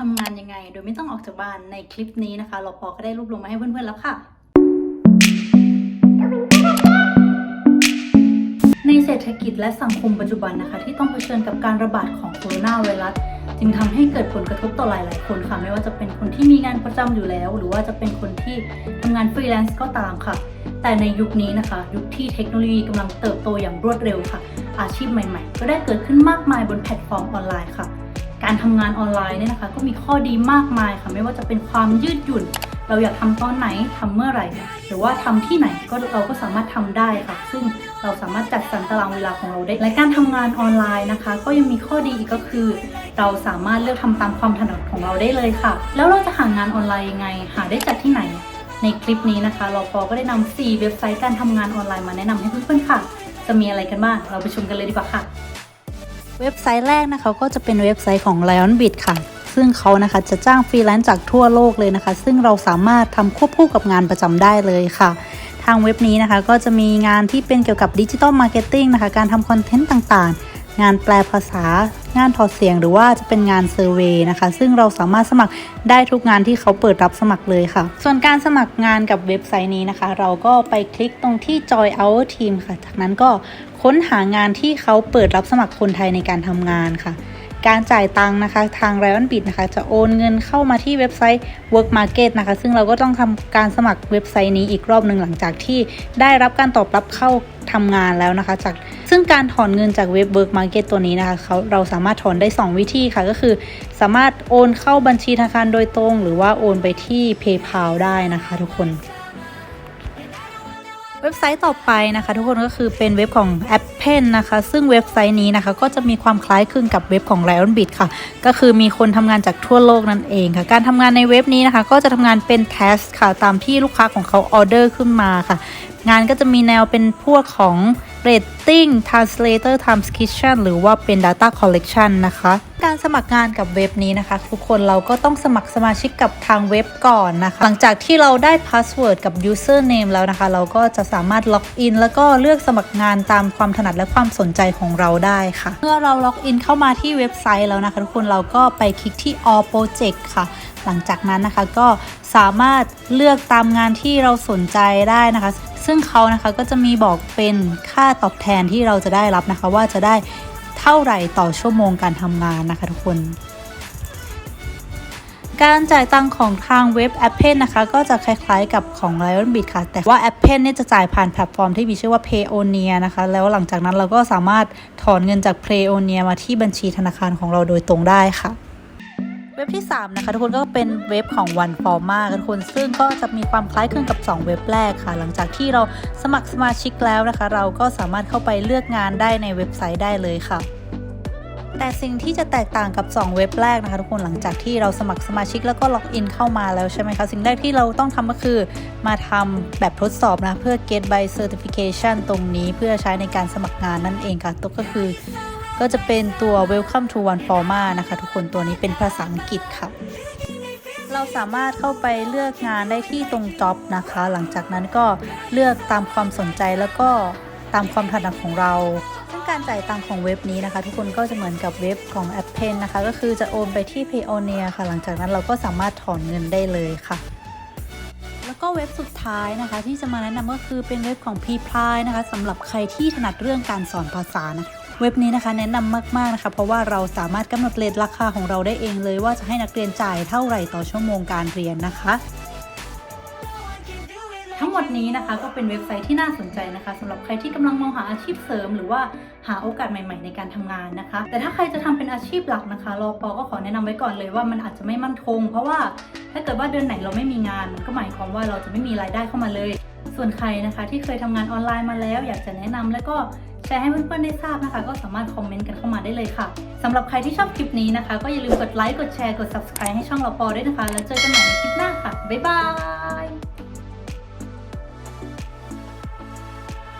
ทำงานยังไง โดยไม่ต้องออกจากบ้านในคลิปนี้นะคะเราพอก็ได้รวบรวมมาให้เพื่อนๆแล้วค่ะ ในเศรษฐกิจและสังคมปัจจุบันนะคะ ที่ต้องเผชิญกับการระบาดของโคโรนาไวรัสจึงทำให้เกิดผลกระทบต่อหลาย ๆ คนค่ะ ไม่ว่าจะเป็นคนที่มีงานประจำอยู่แล้ว หรือว่าจะเป็นคนที่ทำงานฟรีแลนซ์ก็ตามค่ะ แต่ในยุคนี้นะคะ ยุคที่เทคโนโลยีกำลังเติบโตอย่างรวดเร็วค่ะ อาชีพใหม่ ๆ ก็ได้เกิดขึ้นมากมายบนแพลตฟอร์มออนไลน์ค่ะ การทำงานออนไลน์เนี่ยนะคะก็มีข้อดีมากมายค่ะไม่ว่าจะเป็นความยืดหยุ่น เราอยากทำตอนไหนทำเมื่อไหร่ หรือว่าทำที่ไหนก็เราก็สามารถทำได้ค่ะ ซึ่งเราสามารถจัดสรรตารางเวลาของเราได้ และการทำงานออนไลน์นะคะ ก็ยังมีข้อดีอีกก็คือ เราสามารถเลือกทำตามความถนัดของเราได้เลยค่ะ แล้วเราจะหางานออนไลน์ยังไง หาได้จากที่ไหน ในคลิปนี้นะคะเราปอก็ได้นำ4เว็บไซต์การทำงานออนไลน์มาแนะนำให้เพื่อนๆค่ะ จะมีอะไรกันบ้างเราไปชมกันเลยดีกว่าค่ะ เว็บไซต์แรกนะคะก็จะเป็นเว็บไซต์ของ Lionbit ค่ะ ซึ่งเขานะคะจะจ้างฟรีแลนซ์จากทั่วโลกเลยนะคะ ซึ่งเราสามารถทำควบคู่กับงานประจำได้เลยค่ะ ทางเว็บนี้นะคะก็จะมีงานที่เป็นเกี่ยวกับดิจิทัลมาร์เก็ตติ้งนะคะ การทำคอนเทนต์ต่างๆ งานแปลภาษา งานถอดเสียงหรือว่าจะเป็นงานเซอร์เวยนะคะ ซึ่งเราสามารถสมัครได้ทุกงานที่เขาเปิดรับสมัครเลยค่ะ ส่วนการสมัครงานกับเว็บไซต์นี้นะคะ เราก็ไปคลิกตรงที่ Join Our Team ค่ะ จากนั้นก็ค้นหางานที่เขาเปิดรับสมัครคนไทยในการทำงานค่ะการจ่ายตังค์นะคะ ทาง r i o n b i t นะคะ จะโอนเงินเข้ามาที่เว็บไซต์ Work Market นะคะ ซึ่งเราก็ต้องทำการสมัครเว็บไซต์นี้อีกรอบหนึ่งหลังจากที่ได้รับการตอบรับเข้าทำงานแล้วนะคะ จาก ซึ่งการถอนเงินจากเว็บ Work Market ตัวนี้นะคะเขาเราสามารถถอนได้ 2 วิธีค่ะ ก็คือสามารถโอนเข้าบัญชีธนาคารโดยตรง หรือว่าโอนไปที่ PayPal ได้นะคะทุกคนเว็บไซต์ต่อไปนะคะ ทุกคนก็คือเป็นเว็บของ Apple นะคะ ซึ่งเว็บไซต์นี้นะคะ ก็จะมีความคล้ายคลึงกับเว็บของ Lionbit ค่ะ ก็คือมีคนทำงานจากทั่วโลกนั่นเองค่ะ การทำงานในเว็บนี้นะคะ ก็จะทำงานเป็น task ค่ะ ตามที่ลูกค้าของเขาออเดอร์ขึ้นมาค่ะ งานก็จะมีแนวเป็นพวกของ rating translator transcription หรือว่าเป็น data collection นะคะ การสมัครงานกับเว็บนี้นะคะ ทุกคนเราก็ต้องสมัครสมาชิกกับทางเว็บก่อนนะคะ หลังจากที่เราได้ password กับ username แล้วนะคะ เราก็จะสามารถล็อกอินแล้วก็เลือกสมัครงานตามความถนัดและความสนใจของเราได้ค่ะ เมื่อเราล็อกอินเข้ามาที่เว็บไซต์แล้วนะคะ ทุกคนเราก็ไปคลิกที่ all project ค่ะ หลังจากนั้นนะคะก็สามารถเลือกตามงานที่เราสนใจได้นะคะ ซึ่งเขานะคะก็จะมีบอกเป็นค่าตอบแทนที่เราจะได้รับนะคะ ว่าจะได้เท่าไหร่ต่อชั่วโมงการทำงานนะคะทุกคน การจ่ายตังของทางเว็บ Apple นะคะ ก็จะคล้ายๆกับของ Lionbit ค่ะ แต่ว่า Apple เนี่ยจะจ่ายผ่านแพลตฟอร์มที่มีชื่อว่า Payoneer นะคะ แล้วหลังจากนั้นเราก็สามารถถอนเงินจาก Payoneer มาที่บัญชีธนาคารของเราโดยตรงได้ค่ะ เว็บที่ 3 นะคะทุกคนก็เป็นเว็บของ One Forma ทุกคนซึ่งก็จะมีความคล้ายคลึงกับ 2 เว็บแรกค่ะ หลังจากที่เราสมัครสมาชิกแล้วนะคะ เราก็สามารถเข้าไปเลือกงานได้ในเว็บไซต์ได้เลยค่ะแต่สิ่งที่จะแตกต่างกับ 2 เว็บแรกนะคะทุกคนหลังจากที่เราสมัครสมาชิกแล้วก็ล็อกอินเข้ามาแล้วใช่ไหมคะสิ่งแรกที่เราต้องทำก็คือมาทำแบบทดสอบนะเพื่อ get by certification ตรงนี้เพื่อใช้ในการสมัครงานนั่นเองค่ะตัวก็คือ ก็จะเป็นตัว welcome to one forma นะคะ ทุกคนตัวนี้เป็นภาษาอังกฤษค่ะ เราสามารถเข้าไปเลือกงานได้ที่ตรง job นะคะ หลังจากนั้นก็เลือกตามความสนใจแล้วก็ตามความถนัดของเราซึ่งการจ่ายตังของเว็บนี้นะคะ ทุกคนก็จะเหมือนกับเว็บของ Apple นะคะ ก็คือจะโอนไปที่ Payoneer ค่ะ หลังจากนั้นเราก็สามารถถอนเงินได้เลยค่ะ เว็บสุดท้ายนะคะ ที่จะมาแนะนำก็คือเป็นเว็บของ p p l y นะคะสำหรับใครที่ถนัดเรื่องการสอนภาษานะเว็บนี้นะคะแนะนำมากๆนะคะเพราะว่าเราสามารถกำหนดเลทราคาของเราได้เองเลย ว่าจะให้นักเรียนจ่ายเท่าไหร่ต่อชั่วโมงการเรียนนะคะ ทั้งหมดนี้นะคะก็เป็นเว็บไซต์ที่น่าสนใจนะคะสำหรับใครที่กำลังมองหาอาชีพเสริม หรือว่าหาโอกาสใหม่ๆ ในการทำงานนะคะ แต่ถ้าใครจะทำเป็นอาชีพหลักนะคะรอปอก็ขอแนะนำไว้ก่อนเลยว่ามันอาจจะไม่มั่นคง เพราะว่าถ้าเกิดว่าเดือนไหนเราไม่มีงาน มันก็หมายความว่าเราจะไม่มีรายได้เข้ามาเลย ส่วนใครนะคะ ที่เคยทำงานออนไลน์มาแล้ว อยากจะแนะนำแล้วก็แชร์ให้เพื่อนๆได้ทราบนะคะ ก็สามารถคอมเมนต์กันเข้ามาได้เลยค่ะสำหรับใครที่ชอบคลิปนี้นะคะ ก็อย่าลืมกดไลค์กดแชร์กด subscribe ให้ช่องเราปอด้วยนะคะ แล้วเจอกันใหม่ในคลิปหน้าค่ะบ๊ายบาย